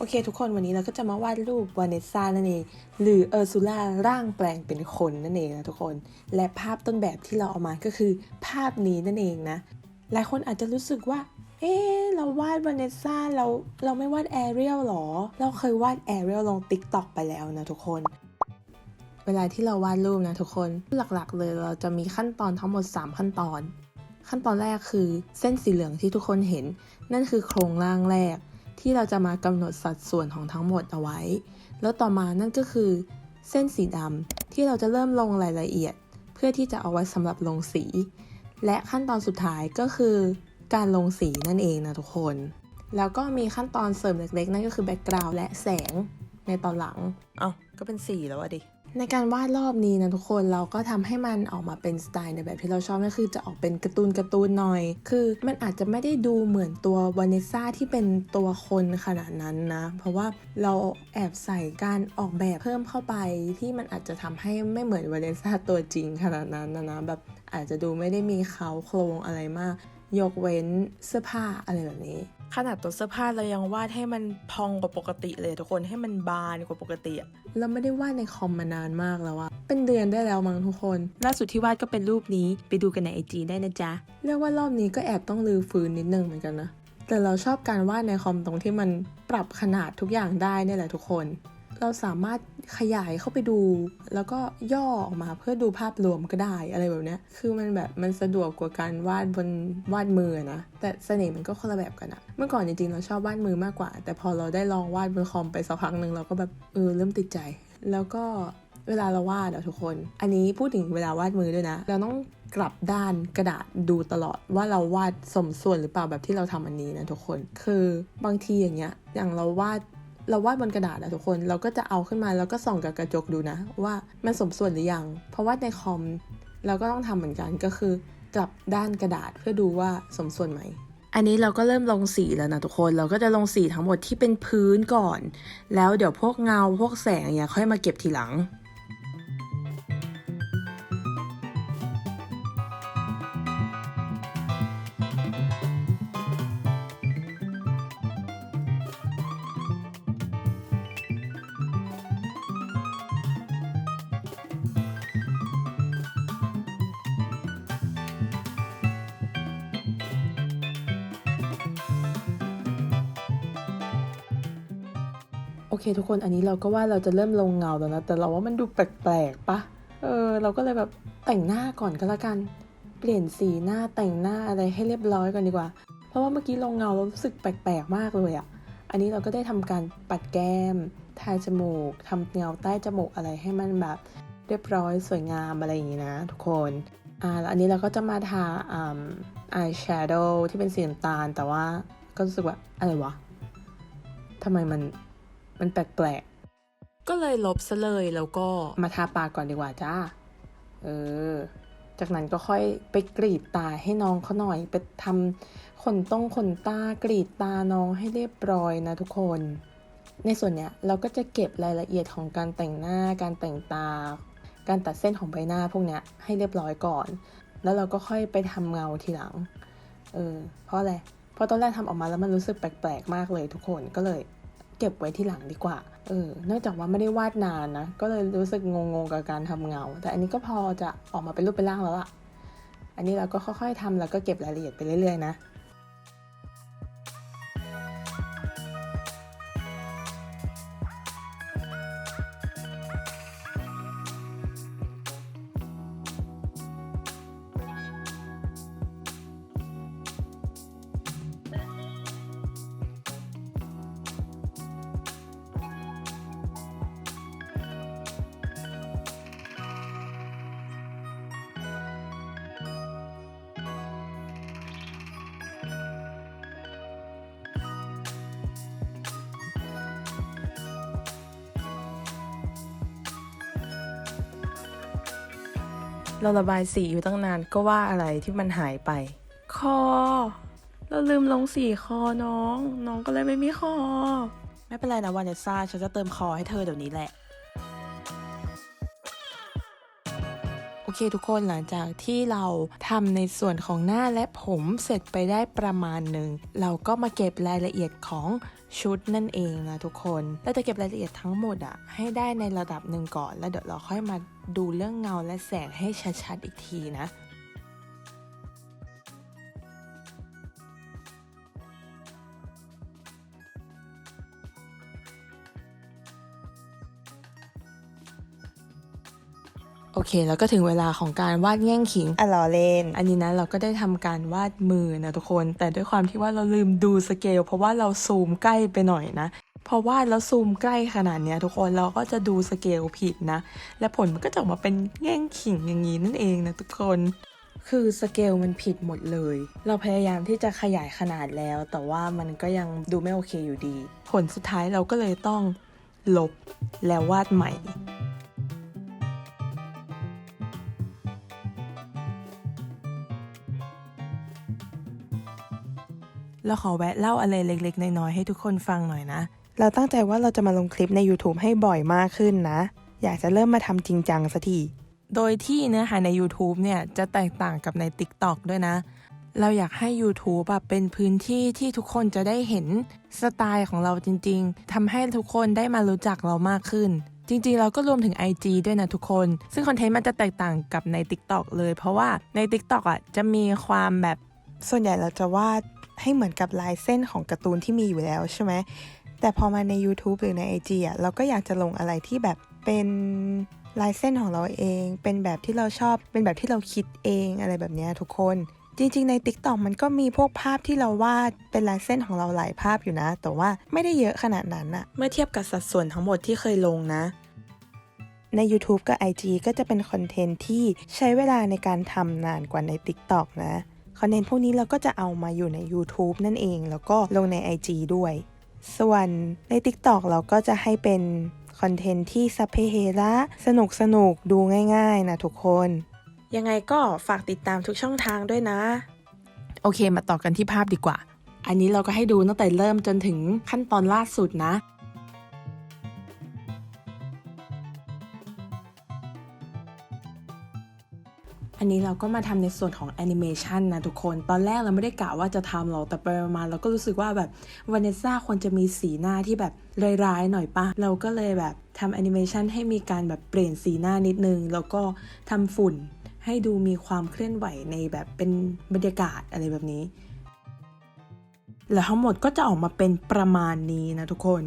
โอเคทุกคนวันนี้เราก็จะมาวาดรูปวานิสซานั่นเอง หรือเออร์ซูล่าร่างแปลงเป็นคนนั่นเองนะทุกคน และภาพต้นแบบที่เราเอามาก็คือภาพนี้นั่นเองนะ หลายคนอาจจะรู้สึกว่า เอ๊เราวาดวาเนสซ่าเราเราไม่วาดแอเรียลหรอ เราเคยวาดแอเรียลลงติ๊กต็อกไปแล้วนะทุกคน เวลาที่เราวาดรูปนะทุกคน หลักๆ เลยเราจะมีขั้นตอนทั้งหมด 3 ขั้นตอน ขั้นตอนแรกคือเส้นสีเหลืองที่ทุกคนเห็น นั่นคือโครงร่างแรก ที่เราจะมากำหนดสัดส่วนของทั้งหมดเอาไว้ แล้วต่อมานั่นก็คือ เส้นสีดำที่เราจะเริ่มลงรายละเอียด เพื่อที่จะเอาไว้สำหรับลงสี และขั้นตอนสุดท้ายก็คือการลงสีนั่นเองนะทุกคน แล้วก็มีขั้นตอนเสริมเล็กๆ นั่นก็คือแบ็กกราวด์และแสงในตอนหลัง เอา้าก็เป็นสีแล้วอะดิ ในการวาดรอบนี้นะทุกคนเราก็ทำให้มันออกมาเป็นสไตล์ในแบบที่เราชอบนั่นคือจะออกเป็นการ์ตูนการ์ตูนหน่อย คือมันอาจจะไม่ได้ดูเหมือนตัววานิซ่าที่เป็นตัวคนขนาดนั้นนะ เพราะว่าเราแอบใส่การออกแบบเพิ่มเข้าไปที่มันอาจจะทำให้ไม่เหมือนวานิซ่าตัวจริงขนาดนั้นนะนะแบบอาจจะดูไม่ได้มีเขาโครงอะไรมาก ยกเว้นเสื้อผ้าอะไรแบบนี้ ขนาดตัวเสื้อผ้าเรายังวาดให้มันพองกว่าปกติเลยทุกคนให้มันบานกว่าปกติอะเราไม่ได้วาดในคอมมานานมากแล้วอะเป็นเดือนได้แล้วมั้งทุกคนล่าสุดที่วาดก็เป็นรูปนี้ไปดูกันในไอจีได้นะจ๊ะเรียกว่ารอบนี้ก็แอบต้องลือฟื้นนิดนึงเหมือนกันนะแต่เราชอบการวาดในคอมตรงที่มันปรับขนาดทุกอย่างได้เนี่ยแหละทุกคน เราสามารถขยายเข้าไปดู แล้วก็ย่อออกมาเพื่อดูภาพรวมก็ได้อะไรแบบเนี้ยคือมันแบบมันสะดวกกว่าการวาดบนวาดมือนะแต่เสน่ห์มันก็คนละแบบกันอะเมื่อก่อนจริงๆเราชอบวาดมือมากกว่า แต่พอเราได้ลองวาดบนคอมไปสักพักหนึ่งเราก็แบบเออเริ่มติดใจ แล้วก็เวลาเราวาดอะทุกคน อันนี้พูดถึงเวลาวาดมือด้วยนะ เราต้องกลับด้านกระดาษดูตลอดว่าเราวาดสมส่วนหรือเปล่าแบบที่เราทำอันนี้นะทุกคน คือบางทีอย่างเงี้ย อย่างเราวาด เราวาดบนกระดาษอะทุกคนเราก็จะเอาขึ้นมาแล้วก็ส่องกับกระจกดูนะ ว่ามันสมส่วนหรือยัง เพราะว่าในคอมเราก็ต้องทำเหมือนกันก็คือกลับด้านกระดาษเพื่อดูว่าสมส่วนไหม อันนี้เราก็เริ่มลงสีแล้วนะทุกคนเราก็จะลงสีทั้งหมดที่เป็นพื้นก่อน แล้วเดี๋ยวพวกเงาพวกแสงเนี่ยค่อยมาเก็บทีหลัง โอเค ทุกคนอันนี้เราก็ว่าเราจะเริ่มลงเงาแล้วนะ แต่เราว่ามันดูแปลกๆปะเออเราก็เลยแบบแต่งหน้าก่อนก็แล้วกัน เปลี่ยนสีหน้าแต่งหน้าอะไรให้เรียบร้อยก่อนดีกว่า เพราะว่าเมื่อกี้ลงเงาเรารู้สึกแปลกๆมากเลยอะอันนี้เราก็ได้ทำการปัดแก้ม ทาจมูกทำเงาใต้จมูกอะไรให้มันแบบเรียบร้อยสวยงามอะไรอย่างนี้นะ ทุกคน อ่าแล้วอันนี้เราก็จะมาทาอ่าอายแชโดว์ที่เป็นสีน้ำตาล แต่ว่าก็รู้สึกว่าอะไรวะทำไมมัน มันแปลกๆ ก็เลยลบซะเลยแล้วก็มาทาปากก่อนดีกว่าจ้า เออ จากนั้นก็ค่อยไปกรีดตาให้น้องเขาหน่อย ไปทำขนต้องขนตากรีดตาน้องให้เรียบร้อยนะทุกคน ในส่วนเนี้ยเราก็จะเก็บรายละเอียดของการแต่งหน้า การแต่งตา การตัดเส้นของใบหน้าพวกเนี้ยให้เรียบร้อยก่อน แล้วเราก็ค่อยไปทำเงาทีหลัง เออ เพราะอะไร เพราะตอนแรกทำออกมาแล้วมันรู้สึกแปลกๆมากเลยทุกคน ก็เลย เก็บไว้ที่หลังดีกว่า เออ นอกจากว่าไม่ได้วาดนานนะ ก็เลยรู้สึกงงๆกับการทำเงา แต่อันนี้ก็พอจะออกมาเป็นรูปเป็นร่างแล้วอะอันนี้เราก็ค่อยๆทำแล้วก็เก็บรายละเอียดไปเรื่อยๆนะ เราระบายสีอยู่ตั้งนานก็ว่าอะไรที่มันหายไป คอ เราลืมลงสีคอน้อง น้องก็เลยไม่มีคอ ไม่เป็นไรนะวานเนสซ่าฉันจะเติมคอให้เธอเดี๋ยวนี้แหละ โอเคทุกคนหลังจากที่เราทำในส่วนของหน้าและผมเสร็จไปได้ประมาณหนึ่ง เราก็มาเก็บรายละเอียดของ ชุดนั่นเองนะทุกคน เราจะเก็บรายละเอียดทั้งหมดอะให้ได้ในระดับหนึ่งก่อน แล้วเดี๋ยวเราค่อยมาดูเรื่องเงาและแสงให้ชัดๆอีกทีนะ อเค แล้วก็ถึงเวลาของการวาดแง่งขิงอะล้อเล่น อันนี้นะเราก็ได้ทำการวาดมือนะทุกคน แต่ด้วยความที่ว่าเราลืมดูสเกลเพราะว่าเราซูมใกล้ไปหน่อยนะเพราะวาดแล้วซูมใกล้ขนาดเนี้ยทุกคนเราก็จะดูสเกลผิดนะ และผลมันก็จะออกมาเป็นแง่งขิงอย่างนี้นั่นเองนะทุกคน คือสเกลมันผิดหมดเลย เราพยายามที่จะขยายขนาดแล้ว แต่ว่ามันก็ยังดูไม่โอเคอยู่ดี ผลสุดท้ายเราก็เลยต้องลบแล้ววาดใหม่ เราขอแวะเล่าอะไรเล็กๆ น้อยๆ ให้ทุกคนฟังหน่อยนะ เราตั้งใจว่าเราจะมาลงคลิปใน YouTube ให้บ่อยมากขึ้นนะ อยากจะเริ่มมาทำจริงจังสักที โดยที่เนื้อหาใน YouTube เนี่ยจะแตกต่างกับใน TikTok ด้วยนะ เราอยากให้ YouTube แบบเป็นพื้นที่ที่ทุกคนจะได้เห็นสไตล์ของเราจริง ๆทำให้ทุกคนได้มารู้จักเรามากขึ้นจริงๆ เราก็รวมถึง IG ด้วยนะทุกคน ซึ่งคอนเทนต์มันจะแตกต่างกับใน TikTok เลย เพราะว่าใน TikTok อะจะมีความแบบ ส่วนใหญ่เราจะวาด ให้เหมือนกับลายเส้นของการ์ตูนที่มีอยู่แล้วใช่ไหมแต่พอมาใน YouTube หรือใน IG อะเราก็อยากจะลงอะไรที่แบบเป็นลายเส้นของเราเอง เป็นแบบที่เราชอบ เป็นแบบที่เราคิดเองอะไรแบบนี้ทุกคน จริง ๆ ใน TikTok มันก็มีพวกภาพที่เราวาดเป็นลายเส้นของเราหลายภาพอยู่นะ แต่ว่าไม่ได้เยอะขนาดนั้นอะเมื่อเทียบกับสัดส่วนทั้งหมดที่เคยลงนะ ใน YouTube กับ IG ก็จะเป็นคอนเทนต์ที่ใช้เวลาในการทำนานกว่าใน TikTok นะ คอนเทนต์พวกนี้เราก็จะเอามาอยู่ใน YouTube นั่นเอง แล้วก็ลงใน IG ด้วย ส่วนใน TikTok เราก็จะให้เป็นคอนเทนต์ที่สัพเพเหระสนุกสนุกดูง่ายๆนะทุกคน ยังไงก็ฝากติดตามทุกช่องทางด้วยนะ โอเคมาต่อกันที่ภาพดีกว่า อันนี้เราก็ให้ดูตั้งแต่เริ่มจนถึงขั้นตอนล่าสุดนะ อันนี้เราก็มาทำในส่วนของแอนิเมชันนะทุกคน ตอนแรกเราไม่ได้กะว่าจะทำหรอกแต่ไปมาเราก็รู้สึกว่าแบบวานเนซ่าควรจะมีสีหน้าที่แบบร้ายๆหน่อยปะเราก็เลยแบบทำแอนิเมชันให้มีการแบบเปลี่ยนสีหน้านิดนึง แล้วก็ทำฝุ่นให้ดูมีความเคลื่อนไหวในแบบเป็นบรรยากาศอะไรแบบนี้ แล้วทั้งหมดก็จะออกมาเป็นประมาณนี้นะทุกคน